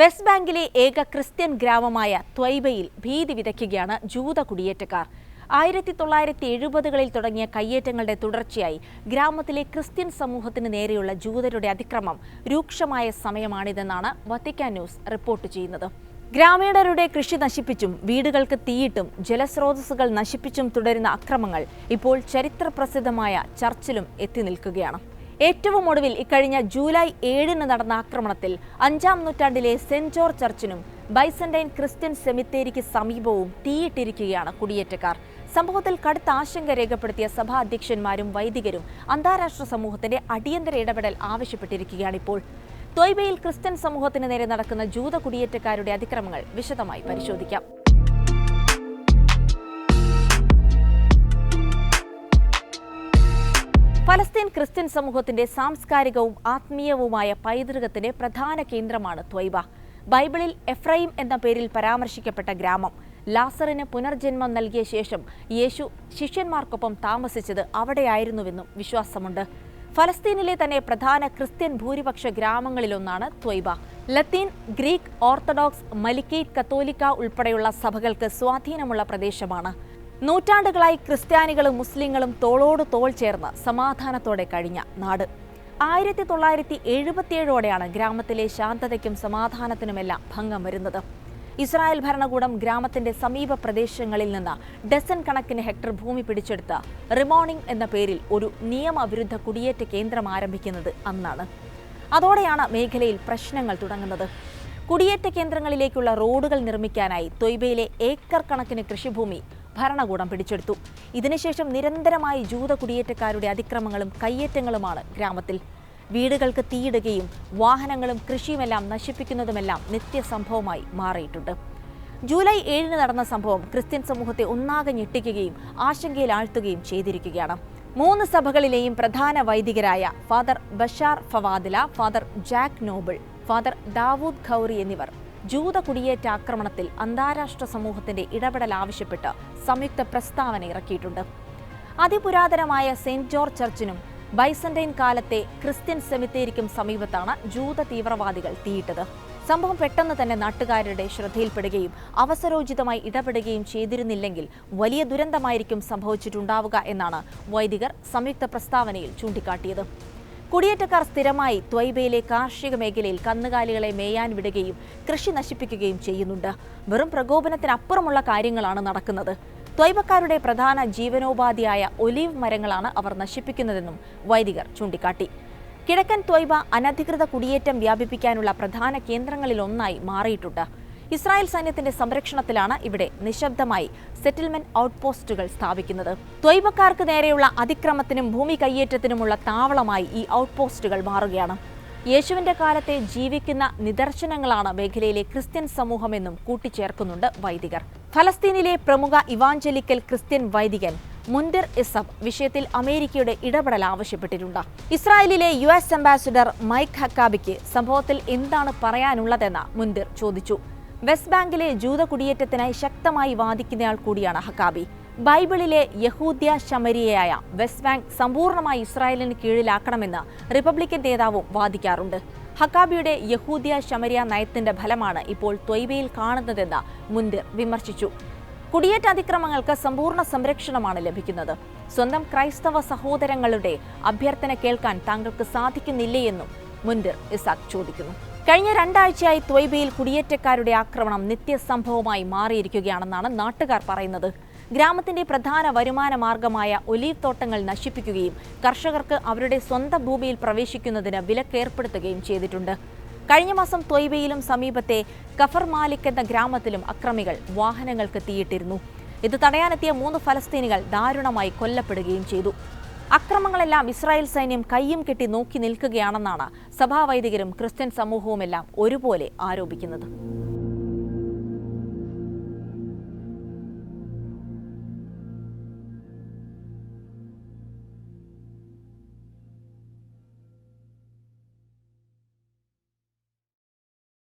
West ബാങ്കിലെ ഏക Christian ഗ്രാമമായ ത്വൈബയിൽ ഭീതി വിതയ്ക്കുകയാണ് ജൂത കുടിയേറ്റക്കാർ. ആയിരത്തി തൊള്ളായിരത്തി എഴുപതുകളിൽ തുടങ്ങിയ കയ്യേറ്റങ്ങളുടെ തുടർച്ചയായി ഗ്രാമത്തിലെ ക്രിസ്ത്യൻ സമൂഹത്തിന് നേരെയുള്ള ജൂതരുടെ അതിക്രമം രൂക്ഷമായ സമയമാണിതെന്നാണ് വത്തിക്കാൻ ന്യൂസ് റിപ്പോർട്ട് ചെയ്യുന്നത്. ഗ്രാമീണരുടെ കൃഷി നശിപ്പിച്ചും വീടുകൾക്ക് തീയിട്ടും ജലസ്രോതസ്സുകൾ നശിപ്പിച്ചും തുടരുന്ന അക്രമങ്ങൾ ഇപ്പോൾ ചരിത്രപ്രസിദ്ധമായ ചർച്ചിലും എത്തി നിൽക്കുകയാണ്. ഏറ്റവും ഒടുവിൽ ഇക്കഴിഞ്ഞ ജൂലൈ ഏഴിന് നടന്ന ആക്രമണത്തിൽ അഞ്ചാം നൂറ്റാണ്ടിലെ സെന്റ് ജോർജ് ചർച്ചിനും ബൈസന്റൈൻ ക്രിസ്ത്യൻ സെമിത്തേരിക്ക് സമീപവും തീയിട്ടിരിക്കുകയാണ് കുടിയേറ്റക്കാർ. സംഭവത്തിൽ കടുത്ത ആശങ്ക രേഖപ്പെടുത്തിയ സഭാ അധ്യക്ഷന്മാരും വൈദികരും അന്താരാഷ്ട്ര സമൂഹത്തിന്റെ അടിയന്തര ഇടപെടൽ ആവശ്യപ്പെട്ടിരിക്കുകയാണ് ഇപ്പോൾ. തൊയ്ബയിൽ ക്രിസ്ത്യൻ സമൂഹത്തിന് നേരെ നടക്കുന്ന ജൂത കുടിയേറ്റക്കാരുടെ അതിക്രമങ്ങൾ വിശദമായി പരിശോധിക്കാം. ഫലസ്തീൻ ക്രിസ്ത്യൻ സമൂഹത്തിന്റെ സാംസ്കാരികവും ആത്മീയവുമായ പൈതൃകത്തിന്റെ പ്രധാന കേന്ദ്രമാണ് ത്വൈബ ബൈബിളിൽ എഫ്രൈം എന്ന പേരിൽ പരാമർശിക്കപ്പെട്ട ഗ്രാമം ലാസറിന് പുനർജന്മം നൽകിയ ശേഷം യേശു ശിഷ്യന്മാർക്കൊപ്പം താമസിച്ചത് അവിടെയായിരുന്നുവെന്നും വിശ്വാസമുണ്ട്. ഫലസ്തീനിലെ തന്നെ പ്രധാന ക്രിസ്ത്യൻ ഭൂരിപക്ഷ ഗ്രാമങ്ങളിലൊന്നാണ് ത്വൈബ ലത്തീൻ ഗ്രീക്ക് ഓർത്തഡോക്സ് മലിക്കേറ്റ് കത്തോലിക്ക ഉൾപ്പെടെയുള്ള സഭകൾക്ക് സ്വാധീനമുള്ള പ്രദേശമാണ്. നൂറ്റാണ്ടുകളായി ക്രിസ്ത്യാനികളും മുസ്ലിങ്ങളും തോളോട് തോൾ ചേർന്ന് സമാധാനത്തോടെ കഴിഞ്ഞ നാട്. ആയിരത്തി തൊള്ളായിരത്തി എഴുപത്തിയേഴോടെയാണ് ഗ്രാമത്തിലെ ശാന്തതയ്ക്കും സമാധാനത്തിനുമെല്ലാം ഭംഗം വരുന്നത്. ഇസ്രായേൽ ഭരണകൂടം ഗ്രാമത്തിന്റെ സമീപ പ്രദേശങ്ങളിൽ നിന്ന് ഡസൻ കണക്കിന് ഹെക്ടർ ഭൂമി പിടിച്ചെടുത്ത് റിമോണിംഗ് എന്ന പേരിൽ ഒരു നിയമവിരുദ്ധ കുടിയേറ്റ കേന്ദ്രം ആരംഭിക്കുന്നത് അന്നാണ്. അതോടെയാണ് മേഖലയിൽ പ്രശ്നങ്ങൾ തുടങ്ങുന്നത്. കുടിയേറ്റ കേന്ദ്രങ്ങളിലേക്കുള്ള റോഡുകൾ നിർമ്മിക്കാനായി തൊയ്ബയിലെ ഏക്കർ കണക്കിന് കൃഷിഭൂമി ഭരണകൂടം പിടിച്ചെടുത്തു. ഇതിനുശേഷം നിരന്തരമായി ജൂത കുടിയേറ്റക്കാരുടെ അതിക്രമങ്ങളും കയ്യേറ്റങ്ങളുമാണ് ഗ്രാമത്തിൽ. വീടുകൾക്ക് തീയിടുകയും വാഹനങ്ങളും കൃഷിയുമെല്ലാം നശിപ്പിക്കുന്നതുമെല്ലാം നിത്യസംഭവമായി മാറിയിട്ടുണ്ട്. ജൂലൈ ഏഴിന് നടന്ന സംഭവം ക്രിസ്ത്യൻ സമൂഹത്തെ ഒന്നാകെ ഞെട്ടിക്കുകയും ആശങ്കയിൽ ആഴ്ത്തുകയും ചെയ്തിരിക്കുകയാണ്. മൂന്ന് സഭകളിലെയും പ്രധാന വൈദികരായ father Bashar ഫവാദില father Jack Noble father Dawood Khoury എന്നിവർ ജൂത കുടിയേറ്റ ആക്രമണത്തിൽ അന്താരാഷ്ട്ര സമൂഹത്തിന്റെ ഇടപെടൽ ആവശ്യപ്പെട്ട് സംയുക്ത പ്രസ്താവന ഇറക്കിയിട്ടുണ്ട്. അതിപുരാതനമായ സെന്റ് ജോർജ് ചർച്ചിനും ബൈസന്റൈൻ കാലത്തെ ക്രിസ്ത്യൻ സെമിത്തേരിക്കും സമീപത്താണ് ജൂത തീവ്രവാദികൾ തീയിട്ടത്. സംഭവം പെട്ടെന്ന് തന്നെ നാട്ടുകാരുടെ ശ്രദ്ധയിൽപ്പെടുകയും അവസരോചിതമായി ഇടപെടുകയും ചെയ്തിരുന്നില്ലെങ്കിൽ വലിയ ദുരന്തമായിരിക്കും സംഭവിച്ചിട്ടുണ്ടാവുക എന്നാണ് വൈദികർ സംയുക്ത പ്രസ്താവനയിൽ ചൂണ്ടിക്കാട്ടിയത്. കുടിയേറ്റക്കാർ സ്ഥിരമായി ത്വൈബയിലെ കാർഷിക മേഖലയിൽ കന്നുകാലികളെ മേയാൻ വിടുകയും കൃഷി നശിപ്പിക്കുകയും ചെയ്യുന്നുണ്ട്. വെറും പ്രകോപനത്തിനപ്പുറമുള്ള കാര്യങ്ങളാണ് നടക്കുന്നത്. ത്വൈബക്കാരുടെ പ്രധാന ജീവനോപാധിയായ ഒലീവ് മരങ്ങളാണ് അവർ നശിപ്പിക്കുന്നതെന്നും വൈദികർ ചൂണ്ടിക്കാട്ടി. കിഴക്കൻ ത്വൈബ അനധികൃത കുടിയേറ്റം വ്യാപിപ്പിക്കാനുള്ള പ്രധാന കേന്ദ്രങ്ങളിലൊന്നായി മാറിയിട്ടുണ്ട്. ഇസ്രായേൽ സൈന്യത്തിന്റെ സംരക്ഷണത്തിലാണ് ഇവിടെ നിശബ്ദമായി സെറ്റിൽമെന്റ് ഔട്ട് പോസ്റ്റുകൾ സ്ഥാപിക്കുന്നത്. ത്വയ്ബക്കാർക്ക് നേരെയുള്ള അതിക്രമത്തിനും ഭൂമി കയ്യേറ്റത്തിനുമുള്ള താവളമായി ഈ ഔട്ട് പോസ്റ്റുകൾ മാറുകയാണ്. യേശുവിന്റെ കാലത്തെ ജീവിക്കുന്ന നിദർശനങ്ങളാണ് മേഖലയിലെ ക്രിസ്ത്യൻ സമൂഹമെന്നും കൂട്ടിച്ചേർക്കുന്നുണ്ട് വൈദികർ. ഫലസ്തീനിലെ പ്രമുഖ ഇവാഞ്ചലിക്കൽ ക്രിസ്ത്യൻ വൈദികൻ മുന്തിർ ഇസബ് വിഷയത്തിൽ അമേരിക്കയുടെ ഇടപെടൽ ആവശ്യപ്പെട്ടിട്ടുണ്ട്. ഇസ്രായേലിലെ യു എസ് അംബാസിഡർ മൈക്ക് ഹക്കാബിക്ക് സംഭവത്തിൽ എന്താണ് പറയാനുള്ളതെന്ന് മുന്തിർ ചോദിച്ചു. വെസ്റ്റ് ബാങ്കിലെ ജൂത കുടിയേറ്റത്തിനായി ശക്തമായി വാദിക്കുന്നയാൾ കൂടിയാണ് ഹക്കാബി ബൈബിളിലെ യഹൂദ്യ ശമരിയയായ വെസ്റ്റ് ബാങ്ക് സമ്പൂർണമായി ഇസ്രായേലിന് കീഴിലാക്കണമെന്ന് റിപ്പബ്ലിക്കൻ നേതാവും വാദിക്കാറുണ്ട്. ഹക്കാബിയുടെ യഹൂദ്യ ശമരിയ നയത്തിന്റെ ഫലമാണ് ഇപ്പോൾ ത്വയ്ബയിൽ കാണുന്നതെന്ന് മുൻതിർ വിമർശിച്ചു. കുടിയേറ്റ അതിക്രമങ്ങൾക്ക് സമ്പൂർണ സംരക്ഷണമാണ് ലഭിക്കുന്നത്. സ്വന്തം ക്രൈസ്തവ സഹോദരങ്ങളുടെ അഭ്യർത്ഥന കേൾക്കാൻ താങ്കൾക്ക് സാധിക്കുന്നില്ലേ എന്നും മുൻദിർ ഇസാഖ് ചോദിക്കുന്നു. കഴിഞ്ഞ രണ്ടാഴ്ചയായി ത്വയ്ബയിൽ കുടിയേറ്റക്കാരുടെ ആക്രമണം നിത്യസംഭവമായി മാറിയിരിക്കുകയാണെന്നാണ് നാട്ടുകാർ പറയുന്നത്. ഗ്രാമത്തിന്റെ പ്രധാന വരുമാന മാർഗമായ ഒലീവ് തോട്ടങ്ങൾ നശിപ്പിക്കുകയും കർഷകർക്ക് അവരുടെ സ്വന്തം ഭൂമിയിൽ പ്രവേശിക്കുന്നതിന് വിലക്കേർപ്പെടുത്തുകയും ചെയ്തിട്ടുണ്ട്. കഴിഞ്ഞ മാസം ത്വയ്ബയിലും സമീപത്തെ കഫർ മാലിക് എന്ന ഗ്രാമത്തിലും അക്രമികൾ വാഹനങ്ങൾക്ക് തീയിട്ടിരുന്നു. ഇത് തടയാനെത്തിയ മൂന്ന് ഫലസ്തീനികൾ ദാരുണമായി കൊല്ലപ്പെടുകയും ചെയ്തു. അക്രമങ്ങളെല്ലാം ഇസ്രായേൽ സൈന്യം കയ്യും കെട്ടി നോക്കി നിൽക്കുകയാണെന്നാണ് സഭാവൈദികരും ക്രിസ്ത്യൻ സമൂഹവുമെല്ലാം ഒരുപോലെ ആരോപിക്കുന്നത്.